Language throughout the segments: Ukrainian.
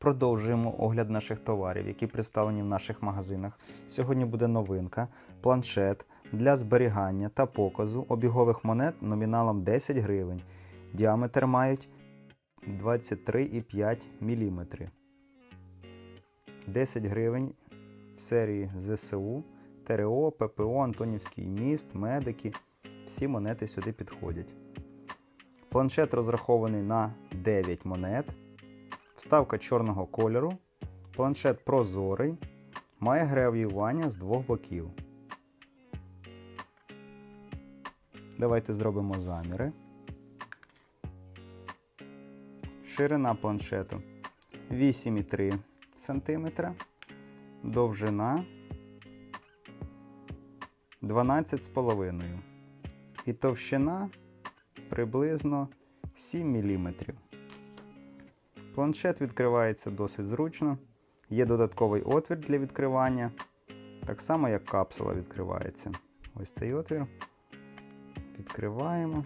Продовжуємо огляд наших товарів, які представлені в наших магазинах. Сьогодні буде новинка, планшет для зберігання та показу обігових монет номіналом 10 гривень. Діаметр мають 23,5 мм. 10 гривень серії ЗСУ, ТРО, ППО, Антонівський міст, медики. Всі монети сюди підходять. Планшет розрахований на 9 монет. Вставка чорного кольору. Планшет прозорий. Має гравіювання з двох боків. Давайте зробимо заміри. Ширина планшету 8,3 см. Довжина 12,5 І товщина приблизно 7 мм. Планшет відкривається досить зручно. Є додатковий отвір для відкривання, так само як капсула відкривається. Ось цей отвір. Відкриваємо.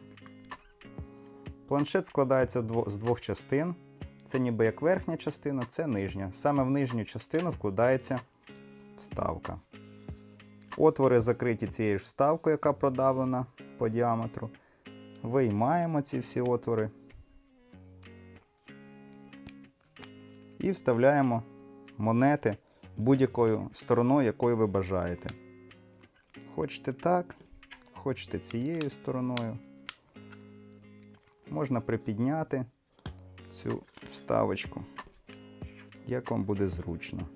Планшет складається з двох частин. Це ніби як верхня частина, це нижня. Саме в нижню частину вкладається вставка. Отвори закриті цією ж вставкою, яка продавлена по діаметру. Виймаємо ці всі отвори. І вставляємо монети будь-якою стороною, якою ви бажаєте. Хочете так, хочете цією стороною. Можна припідняти цю вставочку, як вам буде зручно.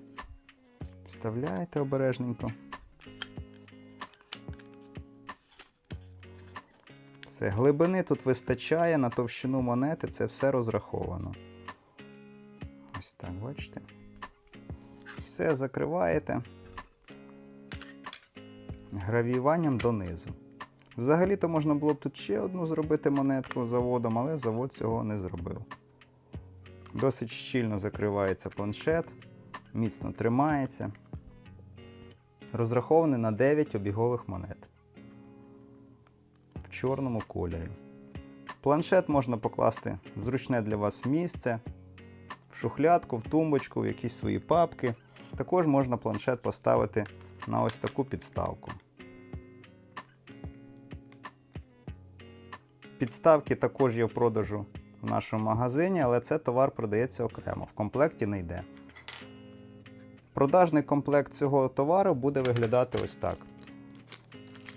Вставляєте обережненько. Все, глибини тут вистачає на товщину монети, це все розраховано. Ось так, бачите. Все закриваєте гравіюванням донизу. Взагалі-то можна було б тут ще одну зробити монетку заводом, але завод цього не зробив. Досить щільно закривається планшет, міцно тримається. Розрахований на 9 обігових монет в чорному кольорі. Планшет можна покласти в зручне для вас місце, в шухлядку, в тумбочку, в якісь свої папки. Також можна планшет поставити на ось таку підставку. Підставки також є в продажу в нашому магазині, але це товар продається окремо, в комплекті не йде. Продажний комплект цього товару буде виглядати ось так.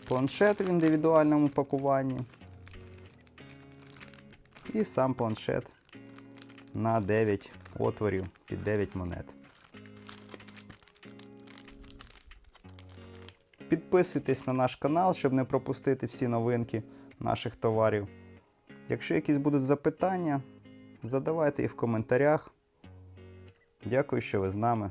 Планшет в індивідуальному пакуванні. І сам планшет на 9 отворів під 9 монет. Підписуйтесь на наш канал, щоб не пропустити всі новинки наших товарів. Якщо якісь будуть запитання, задавайте їх в коментарях. Дякую, що ви з нами.